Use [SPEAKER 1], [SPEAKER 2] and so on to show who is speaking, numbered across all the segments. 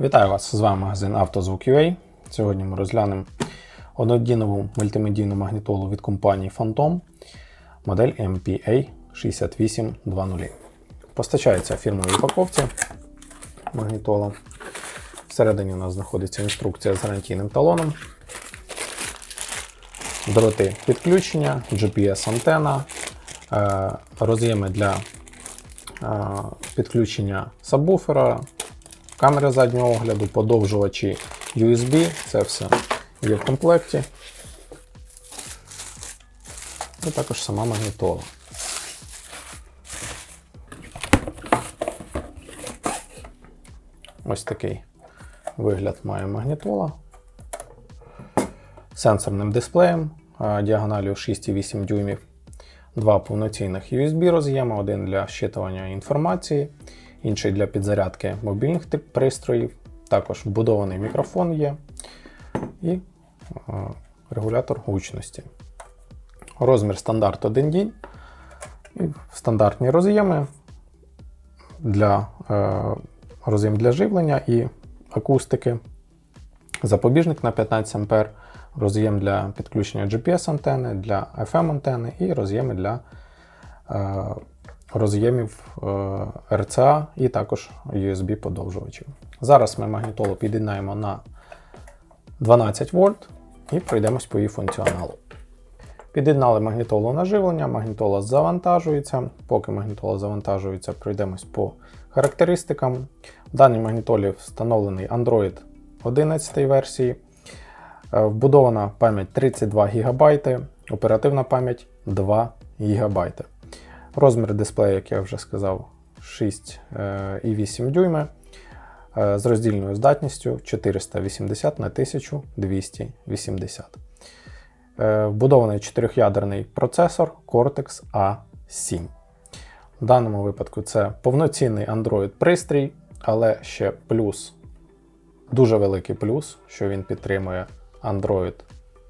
[SPEAKER 1] Вітаю вас! З вами магазин «Автозвук.UA». Сьогодні ми розглянемо однодінову мультимедійну магнітолу від компанії Phantom модель MPA 6820. Постачається в фірмовій упаковці магнітола. Всередині у нас знаходиться інструкція з гарантійним талоном. Дроти підключення, GPS-антена, е, роз'єми для е, підключення сабвуфера, камери заднього огляду, подовжувачі USB, це все є в комплекті. І також сама магнітола. Ось такий вигляд має магнітола. Сенсорним дисплеєм а, діагоналію 6,8 дюймів. Два повноцінних USB роз'єми, один для щитування інформації, інший для підзарядки мобільних тип пристроїв. Також вбудований мікрофон є і е, регулятор гучності. Розмір стандарт 1 дінь. Стандартні роз'єми для е, роз'єм для живлення і акустики. Запобіжник на 15 А, роз'єм для підключення GPS-антени, для FM-антени і роз'єми для е, роз'ємів е, RCA і також USB-подовжувачів. Зараз ми магнітолу під'єднаємо на 12 вольт і пройдемось по її функціоналу. Під'єднали магнітолу на живлення, магнітола завантажується. Поки магнітола завантажується, пройдемось по характеристикам. В даній магнітолі встановлений Android 11 версії. Е, Вбудована пам'ять 32 ГБ, оперативна пам'ять 2 ГБ. Розмір дисплею, як я вже сказав, 6,8 дюйми е, з роздільною здатністю 480 на 1280. Е, Вбудований 4-ядерний процесор Cortex A7. В даному випадку це повноцінний Android пристрій, але ще плюс, дуже великий плюс, що він підтримує Android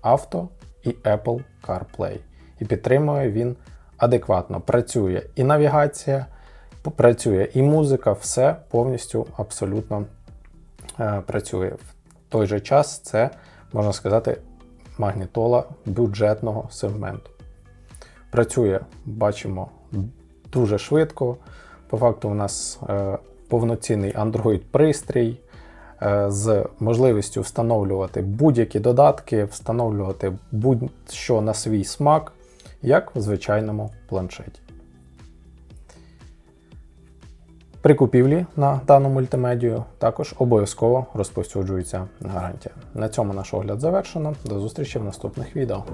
[SPEAKER 1] Auto і Apple CarPlay. І підтримує він адекватно. Працює і навігація, працює і музика, все повністю абсолютно е, працює. В той же час це, можна сказати, магнітола бюджетного сегменту. Працює, бачимо, дуже швидко. По факту, у нас е, повноцінний Android-пристрій е, з можливістю встановлювати будь-які додатки, встановлювати будь-що на свій смак, як в звичайному планшеті. При купівлі на дану мультимедію також обов'язково розповсюджується гарантія. На цьому наш огляд завершено. До зустрічі в наступних відео.